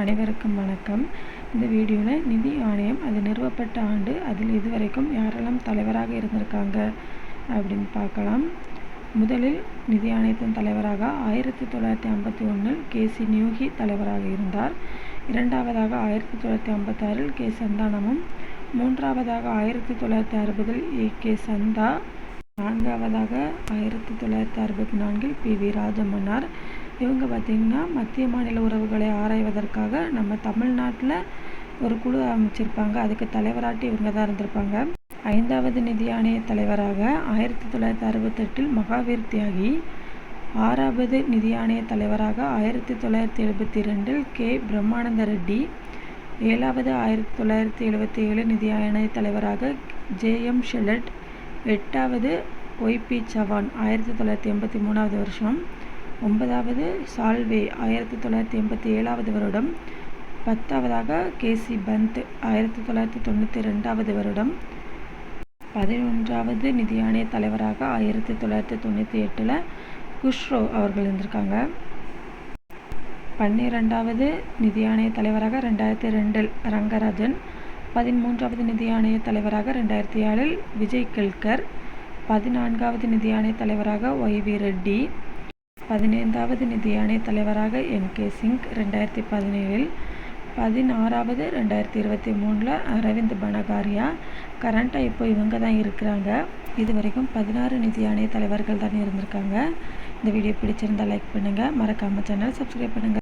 அனைவருக்கும் வணக்கம். இந்த வீடியோவில் நிதி ஆணையம் அது நிறுவப்பட்ட ஆண்டு அதில் இதுவரைக்கும் யாரெல்லாம் தலைவராக இருந்திருக்காங்க அப்படின்னு பார்க்கலாம். முதலில் நிதி ஆணையத்தின் தலைவராக ஆயிரத்தி தொள்ளாயிரத்தி ஐம்பத்தி ஒன்றில் கே சி நியூகி தலைவராக இருந்தார். இரண்டாவதாக ஆயிரத்தி தொள்ளாயிரத்தி ஐம்பத்தாறில் கே சந்தானமும் மூன்றாவதாக ஆயிரத்தி தொள்ளாயிரத்தி அறுபதில் ஏ கே சந்தா நான்காவதாக ஆயிரத்தி தொள்ளாயிரத்தி அறுபத்தி நான்கில் பி வி ராஜமன்னார் இவங்க பார்த்திங்கன்னா மத்திய மாநில உறவுகளை ஆராய்வதற்காக நம்ம தமிழ்நாட்டில் ஒரு குழு அமைச்சிருப்பாங்க. அதுக்கு தலைவராட்டி இவங்க தான் இருந்திருப்பாங்க. ஐந்தாவது நிதி ஆணைய தலைவராக ஆயிரத்தி தொள்ளாயிரத்தி அறுபத்தெட்டில் மகாவீர் தியாகி ஆறாவது நிதி ஆணைய தலைவராக ஆயிரத்தி தொள்ளாயிரத்தி எழுபத்தி ரெண்டில் கே. பிரம்மானந்த ரெட்டி ஏழாவது ஆயிரத்தி தொள்ளாயிரத்தி எழுபத்தி ஏழு நிதி ஆணைய தலைவராக ஜே. எம். ஷெலட் எட்டாவது ஒய்பி சவான் ஆயிரத்தி தொள்ளாயிரத்தி எண்பத்தி மூணாவது வருஷம் ஒன்பதாவது சால்வே ஆயிரத்தி தொள்ளாயிரத்தி எண்பத்தி ஏழாவது வருடம். பத்தாவதாக கேசி பந்த் ஆயிரத்தி தொள்ளாயிரத்தி தொண்ணூற்றி ரெண்டாவது வருடம். பதினொன்றாவது நிதி ஆணைய தலைவராக ஆயிரத்தி தொள்ளாயிரத்தி தொண்ணூற்றி எட்டில் குஷ்ரோ அவர்கள் இருந்திருக்காங்க. பன்னிரெண்டாவது நிதி ஆணைய தலைவராக ரெண்டாயிரத்தி ரெண்டில் ரங்கராஜன். பதிமூன்றாவது நிதி ஆணைய தலைவராக ரெண்டாயிரத்தி ஏழில் விஜய் கெல்கர். பதினான்காவது நிதி ஆணைய தலைவராக ஒய் வி ரெட்டி. பதினைந்தாவது நிதி ஆணைய தலைவராக என் கே. சிங் ரெண்டாயிரத்தி பதினேழில் பதினாறாவது ரெண்டாயிரத்தி இருபத்தி மூணில் அரவிந்த் பனகாரியா கரண்ட்டாக இப்போ இவங்க தான் இருக்கிறாங்க. இது வரைக்கும் பதினாறு நிதி ஆணைய தலைவர்கள் தான் இருந்திருக்காங்க. இந்த வீடியோ பிடிச்சிருந்தால் லைக் பண்ணுங்கள் மறக்காமல் சேனல் சப்ஸ்கிரைப் பண்ணுங்கள்